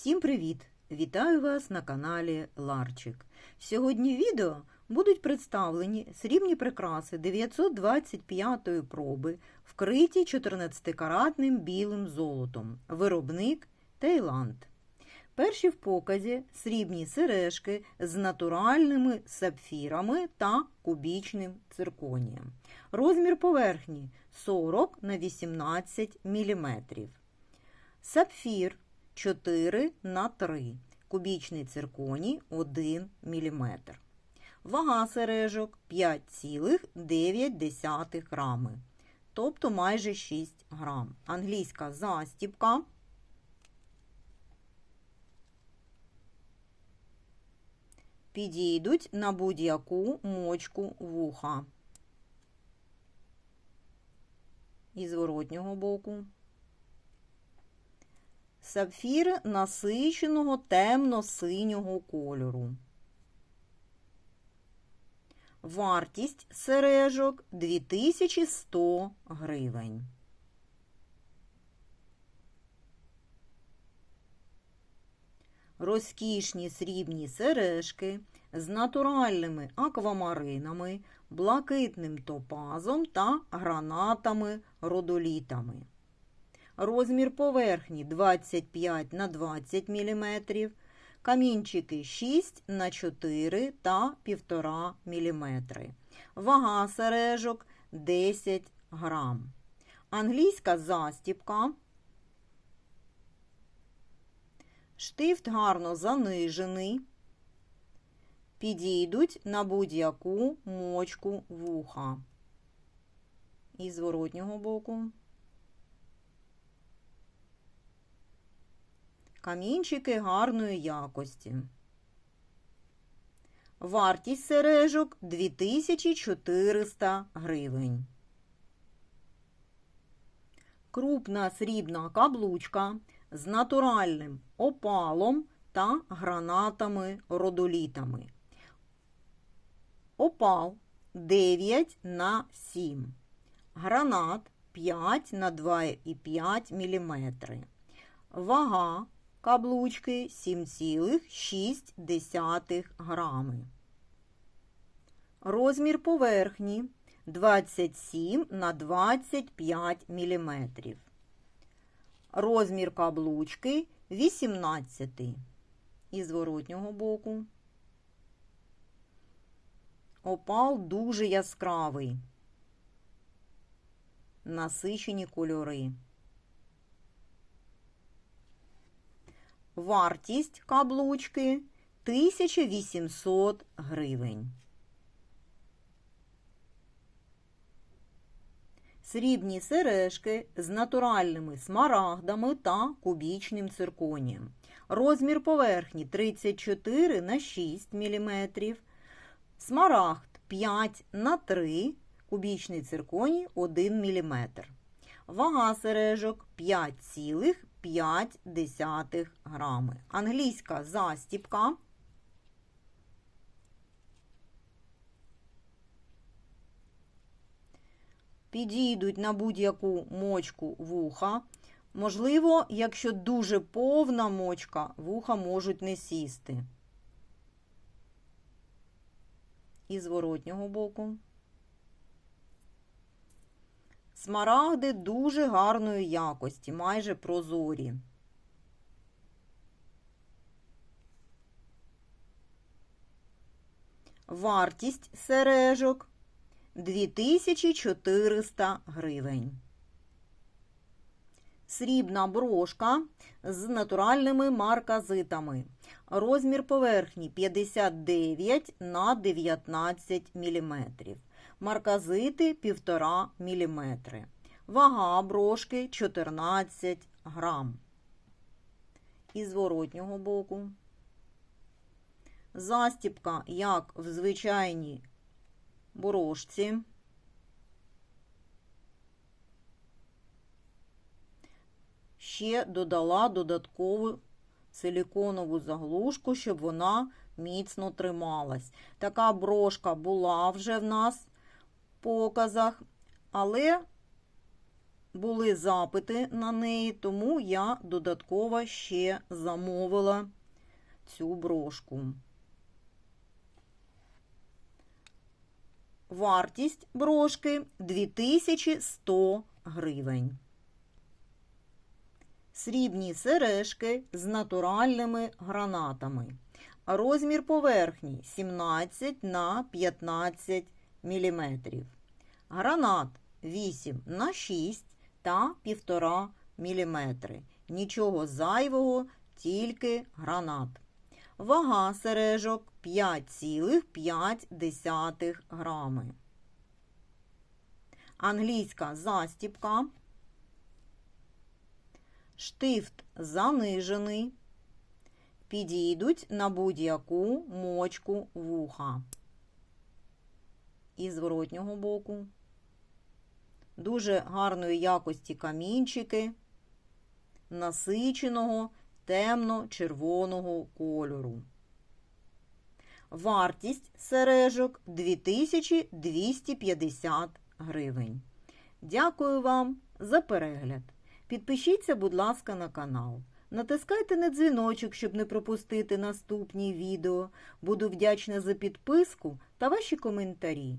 Всім привіт! Вітаю вас на каналі Ларчик. Сьогодні відео будуть представлені срібні прикраси 925 проби, вкриті 14-каратним білим золотом. Виробник Таїланд. Перші в показі срібні сережки з натуральними сапфірами та кубічним цирконієм. Розмір поверхні 40 на 18 мм. Сапфір 4 на 3 кубічний цирконій 1 мм. Вага сережок 5,9 грами, тобто майже 6 грам. Англійська застібка. Підійдуть на будь-яку мочку вуха. І зворотнього боку. Сапфіри насиченого темно-синього кольору. Вартість сережок 2100 гривень. Розкішні срібні сережки з натуральними аквамаринами, блакитним топазом та гранатами-родолітами. Розмір поверхні 25 на 20 мм, камінчики 6 на 4 та 1,5 мм. Вага сережок 10 грам. Англійська застіпка. Штифт гарно занижений. Підійдуть на будь-яку мочку вуха. І зворотнього боку. Камінчики гарної якості. Вартість сережок 2400 гривень. Крупна срібна каблучка з натуральним опалом та гранатами-родолітами. Опал 9 на 7. Гранат 5 на 2,5 мм. Вага каблучки 7,6 грами. Розмір поверхні 27 на 25 мм. Розмір каблучки 18 і зворотнього боку. Опал дуже яскравий. Насичені кольори. Вартість каблучки 1800 гривень. Срібні сережки з натуральними смарагдами та кубічним цирконієм. Розмір поверхні 34 на 6 мм. Смарагд 5 на 3 кубічний цирконій 1 мм. Вага сережок 5,5 грами. Англійська застіпка. Підійдуть на будь-яку мочку вуха. Можливо, якщо дуже повна мочка, вуха можуть не сісти. І зворотнього боку. Смарагди дуже гарної якості, майже прозорі. Вартість сережок 2400 гривень. Срібна брошка з натуральними марказитами. Розмір поверхні 59 на 19 мм. Марказити 1,5 мм. Вага брошки 14 грам. І зворотнього боку. Застіпка, як в звичайній брошці. Ще додала додаткову силіконову заглушку, щоб вона міцно трималась. Така брошка була вже в нас показах, але були запити на неї, тому я додатково ще замовила цю брошку. Вартість брошки 2100 гривень. Срібні сережки з натуральними гранатами. Розмір поверхні 17 на 15 мм. Гранат 8 на 6 та 1,5 мм. Нічого зайвого, тільки гранат. Вага сережок 5,5 грами. Англійська застіпка. Штифт занижений. Підійдуть на будь-яку мочку вуха. І зворотнього боку. Дуже гарної якості камінчики, насиченого темно-червоного кольору. Вартість сережок 2250 гривень. Дякую вам за перегляд. Підпишіться, будь ласка, на канал. Натискайте на дзвіночок, щоб не пропустити наступні відео. Буду вдячна за підписку та ваші коментарі.